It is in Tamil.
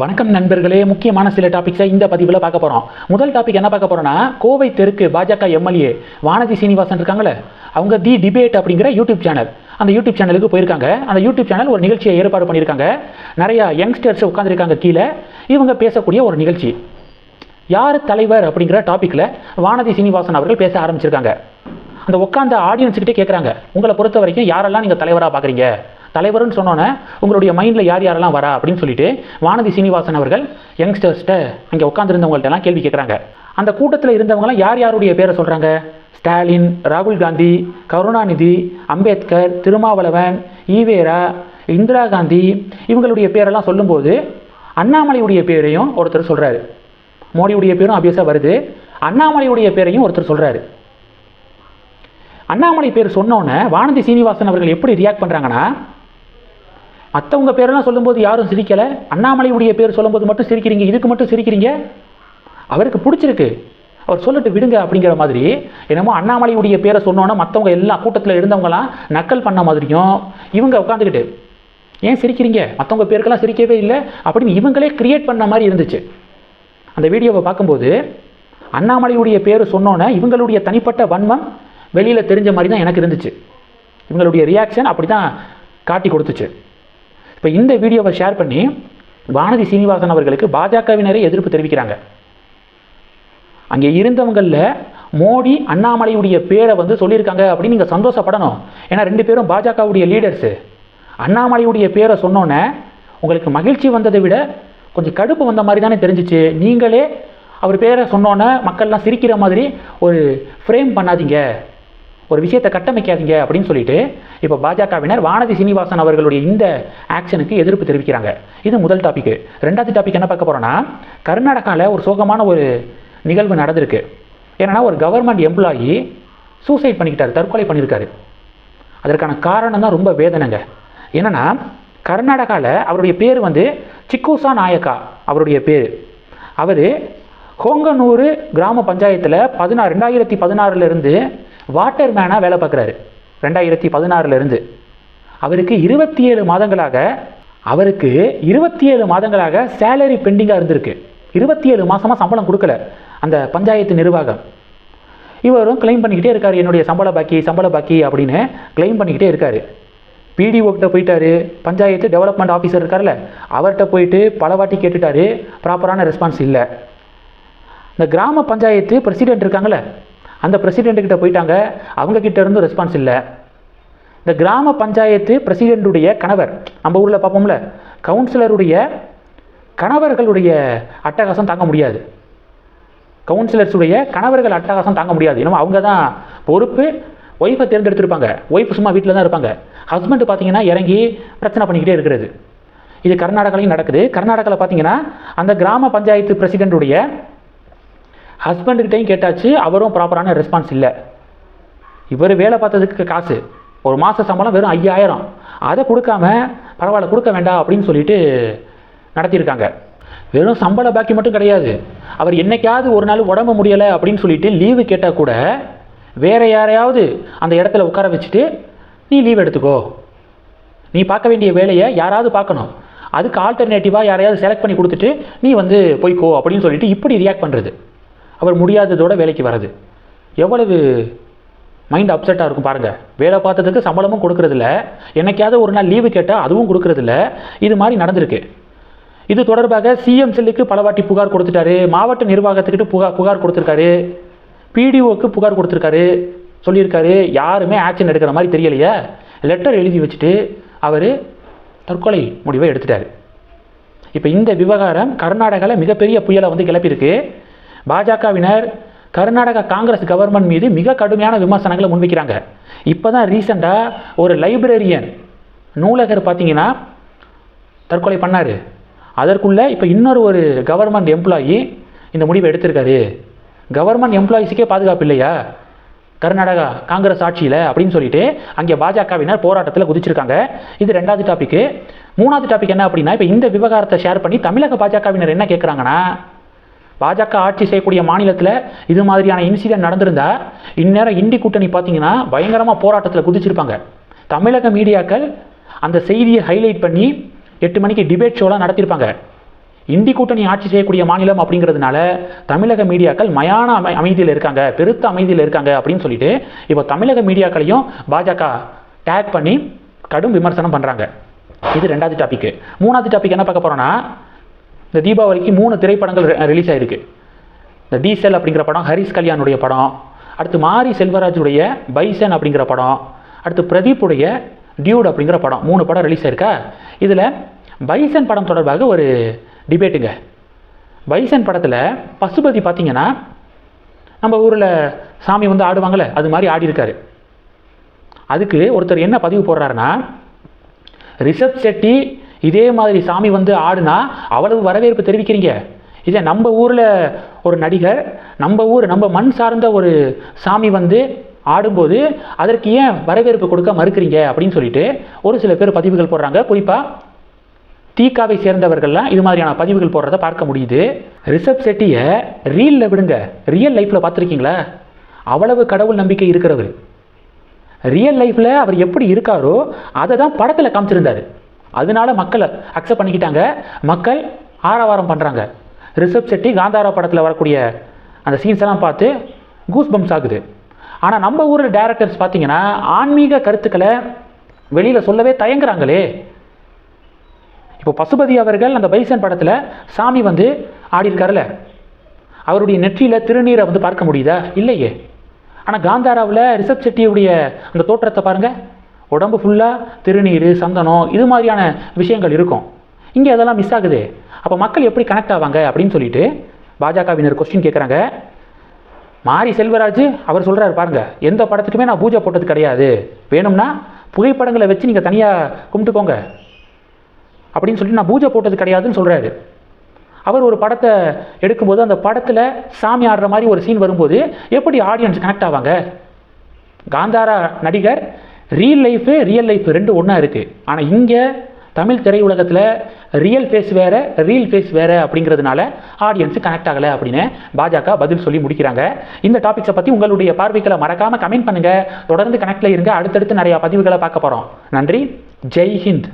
வணக்கம் நண்பர்களே முக்கியமான சில டாபிக்ஸை இந்த பதிவில் பார்க்க போகிறோம் முதல் டாபிக் என்ன பார்க்க போகிறோம்னா கோவை தெற்கு பாஜக எம்எல்ஏ வானதி சீனிவாசன் இருக்காங்களே அவங்க தி டிபேட் அப்படிங்கிற யூடியூப் சேனல் அந்த யூடியூப் சேனலுக்கு போயிருக்காங்க. அந்த யூடியூப் சேனல் ஒரு நிகழ்ச்சியை ஏற்பாடு பண்ணியிருக்காங்க. நிறையா யங்ஸ்டர்ஸ் உட்காந்துருக்காங்க கீழே. இவங்க பேசக்கூடிய ஒரு நிகழ்ச்சி. யார் தலைவர் அப்படிங்கிற டாப்பிக்கில் வானதி சீனிவாசன் அவர்கள் பேச ஆரம்பிச்சிருக்காங்க. அந்த உட்காந்த ஆடியன்ஸ்கிட்டே கேட்குறாங்க உங்களை பொறுத்த வரைக்கும் யாரெல்லாம் நீங்கள் தலைவராக பார்க்குறீங்க? தலைவர்னு சொன்னோன்னே உங்களுடைய மைண்டில் யார் யாரெல்லாம் வரா அப்படின்னு சொல்லிட்டு வானதி சீனிவாசன் அவர்கள் யங்ஸ்டர்ஸ்கிட்ட அங்கே உட்காந்துருந்தவங்கள்ட்டலாம் கேள்வி கேட்குறாங்க. அந்த கூட்டத்தில் இருந்தவங்களாம் யார் யாருடைய பேரை சொல்கிறாங்க ஸ்டாலின் ராகுல் காந்தி கருணாநிதி அம்பேத்கர் திருமாவளவன் ஈவேரா இந்திரா காந்தி இவங்களுடைய பேரெல்லாம் சொல்லும்போது அண்ணாமலையுடைய பேரையும் ஒருத்தர் சொல்கிறாரு மோடியுடைய பேரும் அபியஸாக வருது. அண்ணாமலையுடைய பேரையும் ஒருத்தர் சொல்கிறாரு அண்ணாமலை பேர் சொன்னோன்னே வானதி சீனிவாசன் அவர்கள் எப்படி ரியாக்ட் பண்ணுறாங்கன்னா மற்றவங்க பேரெல்லாம் சொல்லும்போது யாரும் சிரிக்கலை? அண்ணாமலையுடைய பேர் சொல்லும்போது மட்டும் சிரிக்கிறீங்க இதுக்கு மட்டும் சிரிக்கிறீங்க? அவருக்கு பிடிச்சிருக்கு. அவர் சொல்லிட்டு விடுங்க அப்படிங்கிற மாதிரி என்னமோ அண்ணாமலையுடைய பேரை சொன்னோன்னா மற்றவங்க எல்லா கூட்டத்தில் இருந்தவங்களாம் நக்கல் பண்ண மாதிரியும் இவங்க உட்காந்துக்கிட்டு ஏன் சிரிக்கிறீங்க? மற்றவங்க பேருக்கெல்லாம் சிரிக்கவே இல்லை. அப்படின்னு இவங்களே கிரியேட் பண்ண மாதிரி இருந்துச்சு. அந்த வீடியோவை பார்க்கும்போது அண்ணாமலையுடைய பேர் சொன்னோன்னே இவங்களுடைய தனிப்பட்ட வன்மம் வெளியில் தெரிஞ்ச மாதிரி தான் எனக்கு இருந்துச்சு. இவங்களுடைய ரியாக்ஷன் அப்படி தான் காட்டி கொடுத்துச்சு. இப்போ இந்த வீடியோவை ஷேர் பண்ணி வானதி சீனிவாசன் அவர்களுக்கு பாஜகவினரே எதிர்ப்பு தெரிவிக்கிறாங்க. அங்கே இருந்தவங்களில் மோடி அண்ணாமலையுடைய பேரை வந்து சொல்லியிருக்காங்க அப்படின்னு நீங்கள் சந்தோஷப்படணும். ஏன்னா ரெண்டு பேரும் பாஜகவுடைய லீடர்ஸு அண்ணாமலையுடைய பேரை சொன்னோன்னே உங்களுக்கு மகிழ்ச்சி வந்ததை விட கொஞ்சம் கடுப்பு வந்த மாதிரி தானே தெரிஞ்சிச்சு. நீங்களே அவர் பேரை சொன்னோன்னே மக்கள்லாம் சிரிக்கிற மாதிரி ஒரு ஃப்ரேம் பண்ணாதீங்க. ஒரு விஷயத்தை கட்டமைக்காதீங்க அப்படின்னு சொல்லிட்டு இப்போ பாஜகவினர் வானதி சீனிவாசன் அவர்களுடைய இந்த ஆக்ஷனுக்கு எதிர்ப்பு தெரிவிக்கிறாங்க. இது முதல் டாபிக் ரெண்டாவது டாபிக் என்ன பார்க்க போகிறோன்னா கர்நாடகாவில் ஒரு சோகமான ஒரு நிகழ்வு நடந்திருக்கு. ஏன்னா ஒரு கவர்மெண்ட் எம்ப்ளாயி சூசைட் பண்ணிக்கிட்டார் தற்கொலை பண்ணியிருக்காரு. அதற்கான காரணம் தான் ரொம்ப வேதனைங்க. என்னென்னா கர்நாடகாவில் அவருடைய பேர் வந்து சிக்கூசா நாயக்கா அவருடைய பேர். அவர் ஹோங்கனூர் கிராம பஞ்சாயத்தில் பதினாறு ரெண்டாயிரத்தி பதினாறுலேருந்து வாட்டர் மேனாக வேலை பார்க்குறாரு. ரெண்டாயிரத்தி பதினாறுலேருந்து. அவருக்கு இருபத்தி ஏழு மாதங்களாக அவருக்கு இருபத்தி ஏழு மாதங்களாக சேலரி பெண்டிங்காக இருந்திருக்கு. இருபத்தி ஏழு மாதமாக சம்பளம் கொடுக்கல. அந்த பஞ்சாயத்து நிர்வாகம். இவரும் கிளைம் பண்ணிக்கிட்டே இருக்கார் என்னுடைய சம்பள பாக்கி சம்பள பாக்கி அப்படின்னு கிளைம் பண்ணிக்கிட்டே இருக்கார். பிடிஓ கிட்ட போயிட்டாரு. பஞ்சாயத்து டெவலப்மெண்ட் ஆஃபீஸர் இருக்கார்ல அவர்கிட்ட போயிட்டு பல வாட்டி கேட்டுட்டாரு. ப்ராப்பரான ரெஸ்பான்ஸ் இல்லை. இந்த கிராம பஞ்சாயத்து பிரசிடென்ட் இருக்காங்களே அந்த பிரசிடென்ட் போயிட்டாங்க. அவங்கக்கிட்ட இருந்து ரெஸ்பான்ஸ் இல்லை. இந்த கிராம பஞ்சாயத்து பிரசிடெண்ட்டுடைய கணவர் நம்ம ஊரில் பார்ப்போம்ல கவுன்சிலருடைய கணவர்களுடைய அட்டகாசம் தாங்க முடியாது. கவுன்சிலர்ஸுடைய கணவர்கள் அட்டகாசம் தாங்க முடியாது. ஏன்னா அவங்க தான் பொறுப்பு ஒய்ஃபை தேர்ந்தெடுத்திருப்பாங்க. ஒய்ஃப் சும்மா வீட்டில் தான் இருப்பாங்க. ஹஸ்பண்ட் பார்த்தீங்கன்னா இறங்கி பிரச்சனை பண்ணிக்கிட்டே இருக்கிறது. இது கர்நாடகாலையும் நடக்குது. கர்நாடகாவில் பார்த்தீங்கன்னா அந்த கிராம பஞ்சாயத்து பிரசிடென்ட்டுடைய ஹஸ்பண்டுக்கிட்டையும் கேட்டாச்சு அவரும் ப்ராப்பரான ரெஸ்பான்ஸ் இல்லை. இவர் வேலை பார்த்ததுக்கு காசு. ஒரு மாத சம்பளம் வெறும் ஐயாயிரம். அதை கொடுக்காம பரவாயில்ல கொடுக்க வேண்டாம் அப்படின்னு சொல்லிட்டு நடத்தியிருக்காங்க. வெறும் சம்பள பாக்கி மட்டும் கிடையாது. அவர் என்னைக்காவது ஒரு நாள் உடம்பு முடியலை அப்படின்னு சொல்லிட்டு லீவு கேட்டால் கூட வேற யாரையாவது அந்த இடத்துல உட்கார வச்சுட்டு நீ லீவ் எடுத்துக்கோ. நீ பார்க்க வேண்டிய வேலையை யாராவது பார்க்கணும். அதுக்கு ஆல்டர்னேட்டிவாக யாரையாவது செலக்ட் பண்ணி கொடுத்துட்டு நீ வந்து போய்க்கோ அப்படின்னு சொல்லிட்டு இப்படி ரியாக்ட் பண்ணுறது அவர் முடியாததோட வேலைக்கு வர்றது. எவ்வளவு மைண்ட் அப்செட்டாக இருக்கும் பாருங்கள் வேலை பார்த்ததுக்கு சம்பளமும் கொடுக்கறதில்ல. என்னைக்காவது ஒரு நாள் லீவு கேட்டால் அதுவும் கொடுக்கறதில்ல. இது மாதிரி நடந்திருக்கு. இது தொடர்பாக சிஎம் செல்லுக்கு பலவாட்டி புகார் கொடுத்துட்டாரு. மாவட்ட நிர்வாகத்துக்கிட்ட புகார் புகார் கொடுத்துருக்காரு. பிடிஓக்கு புகார் கொடுத்துருக்காரு. சொல்லியிருக்காரு. யாருமே ஆக்ஷன் எடுக்கிற மாதிரி தெரியலையே. லெட்டர் எழுதி வச்சுட்டு அவர் தற்கொலை முடிவை எடுத்துட்டாரு. இப்போ இந்த விவகாரம் கர்நாடகாவில் மிகப்பெரிய புயலை வந்து கிளப்பியிருக்கு. பாஜகவினர் கர்நாடகா காங்கிரஸ் கவர்மெண்ட் மீது மிக கடுமையான விமர்சனங்களை முன்வைக்கிறாங்க. இப்போ தான் ரீசெண்டாக ஒரு லைப்ரரியன் நூலகர் பார்த்தீங்கன்னா தற்கொலை பண்ணார். அதற்குள்ளே இப்போ இன்னொரு ஒரு கவர்மெண்ட் எம்ப்ளாயி இந்த முடிவை எடுத்திருக்காரு. கவர்மெண்ட் எம்ப்ளாயிஸுக்கே பாதுகாப்பு இல்லையா? கர்நாடகா காங்கிரஸ் ஆட்சியில் அப்படின்னு சொல்லிட்டு அங்கே பாஜகவினர் போராட்டத்தில் குதிச்சிருக்காங்க. இது ரெண்டாவது டாப்பிக்கு மூணாவது டாபிக் என்ன அப்படின்னா இப்போ இந்த விவகாரத்தை ஷேர் பண்ணி தமிழக பாஜகவினர் என்ன கேட்குறாங்கன்னா பாஜக ஆட்சி செய்யக்கூடிய மாநிலத்தில் இது மாதிரியான இன்சிடென்ட் நடந்திருந்தா இந்நேரம் இந்தி கூட்டணி பார்த்தீங்கன்னா பயங்கரமாக போராட்டத்தில் குதிச்சிருப்பாங்க. தமிழக மீடியாக்கள் அந்த செய்தியை ஹைலைட் பண்ணி எட்டு மணிக்கு டிபேட் ஷோலாம் நடத்தியிருப்பாங்க இந்தி கூட்டணி ஆட்சி செய்யக்கூடிய மாநிலம் அப்படிங்கிறதுனால தமிழக மீடியாக்கள் மயான அமை அமைதியில் இருக்காங்க பெருத்த அமைதியில் இருக்காங்க அப்படின்னு சொல்லிட்டு இப்போ தமிழக மீடியாக்களையும் பாஜக டேக் பண்ணி கடும் விமர்சனம் பண்ணுறாங்க இது ரெண்டாவது டாபிக் மூணாவது டாபிக் என்ன பார்க்க போகிறோன்னா இந்த தீபாவளிக்கு மூணு திரைப்படங்கள் ரிலீஸ் ஆயிருக்கு. இந்த டீசல் அப்படிங்கிற படம் ஹரிஸ் கல்யாணுடைய படம் அடுத்து மாரி செல்வராஜுடைய பைசன் அப்படிங்கிற படம் அடுத்து பிரதீப்புடைய டியூட் அப்படிங்கிற படம் மூணு படம் ரிலீஸ் ஆயிருக்கா? இதில் பைசன் படம் தொடர்பாக ஒரு டிபேட்டுங்க பைசன் படத்தில் பசுபதி பார்த்தீங்கன்னா நம்ம ஊரில் சாமி வந்து ஆடுவாங்கள்ல அது மாதிரி ஆடி இருக்காரு. அதுக்கு ஒருத்தர் என்ன பதிவு போடுறாருன்னா ரிஷப் செட்டி இதே மாதிரி சாமி வந்து ஆடுனா அவ்வளவு வரவேற்பு தெரிவிக்கிறீங்க. இதே நம்ம ஊரில் ஒரு நடிகர் நம்ம ஊர் நம்ம மண் சார்ந்த ஒரு சாமி வந்து ஆடும்போது அதற்கு ஏன் வரவேற்பு கொடுக்க மறுக்கிறீங்க அப்படின்னு சொல்லிட்டு ஒரு சில பேர் பதிவுகள் போடுறாங்க. குறிப்பாக தீக்காவை சேர்ந்தவர்கள்லாம் இது மாதிரியான பதிவுகள் போடுறத பார்க்க முடியுது. ரிஷப் செட்டியை ரீலில் விடுங்க. ரியல் லைஃப்பில் பார்த்துருக்கீங்களா? அவ்வளவு கடவுள் நம்பிக்கை இருக்கிறவர். ரியல் லைஃப்பில் அவர் எப்படி இருக்காரோ அதை தான் படத்தில் காமிச்சிருந்தார். அதனால மக்களை அக்செப்ட் பண்ணிக்கிட்டாங்க. மக்கள் ஆரவாரம் பண்ணுறாங்க ரிஷப் செட்டி காந்தாரா படத்தில் வரக்கூடிய அந்த சீன்ஸ் எல்லாம் பார்த்து கூஸ் பம்ஸ் ஆகுது. ஆனால் நம்ம ஊரில் டேரக்டர்ஸ் பார்த்தீங்கன்னா ஆன்மீக கருத்துக்களை வெளியில் சொல்லவே தயங்குறாங்களே. இப்போ பசுபதி அவர்கள் அந்த பைசன் படத்தில் சாமி வந்து ஆடியிருக்காருல அவருடைய நெற்றியில் திருநீரை வந்து பார்க்க முடியுதா? இல்லையே. ஆனால் காந்தாராவில் ரிஷப் செட்டியுடைய அந்த தோற்றத்தை பாருங்கள் உடம்பு ஃபுல்லாக திருநீர் சந்தனம் இது மாதிரியான விஷயங்கள் இருக்கும். இங்கே அதெல்லாம் மிஸ் ஆகுது. அப்போ மக்கள் எப்படி கனெக்ட் ஆவாங்க அப்படின்னு சொல்லிட்டு பாஜகவினர் கொஸ்டின் கேட்குறாங்க மாரி செல்வராஜ் அவர் சொல்கிறாரு பாருங்கள் எந்த படத்துக்குமே நான் பூஜை போட்டது கிடையாது. வேணும்னா புகைப்படங்களை வச்சு நீங்கள் தனியாக கும்பிட்டுக்கோங்க அப்படின்னு சொல்லிட்டு நான் பூஜை போட்டது கிடையாதுன்னு சொல்கிறாரு அவர் ஒரு படத்தை எடுக்கும்போது அந்த படத்தில் சாமி ஆடுற மாதிரி ஒரு சீன் வரும்போது எப்படி ஆடியன்ஸ் கனெக்ட் ஆவாங்க? காந்தாரா நடிகர் ரியல் லைஃபு ரியல் லைஃப் ரெண்டு ஒன்றா இருக்குது ஆனால் இங்கே தமிழ் திரையுலகத்தில் ரியல் ஃபேஸ் வேறு ரியல் ஃபேஸ் வேறு அப்படிங்கிறதுனால ஆடியன்ஸு கனெக்ட் ஆகலை அப்படின்னு பாஜக பதில் சொல்லி முடிக்கிறாங்க. இந்த டாபிக்ஸை பற்றி உங்களுடைய பார்வைகளை மறக்காமல் கமெண்ட் பண்ணுங்கள் தொடர்ந்து கனெக்டில் இருங்க. அடுத்தடுத்து நிறையா பதிவுகளை பார்க்க போகிறோம் நன்றி. ஜெய் ஹிந்த்.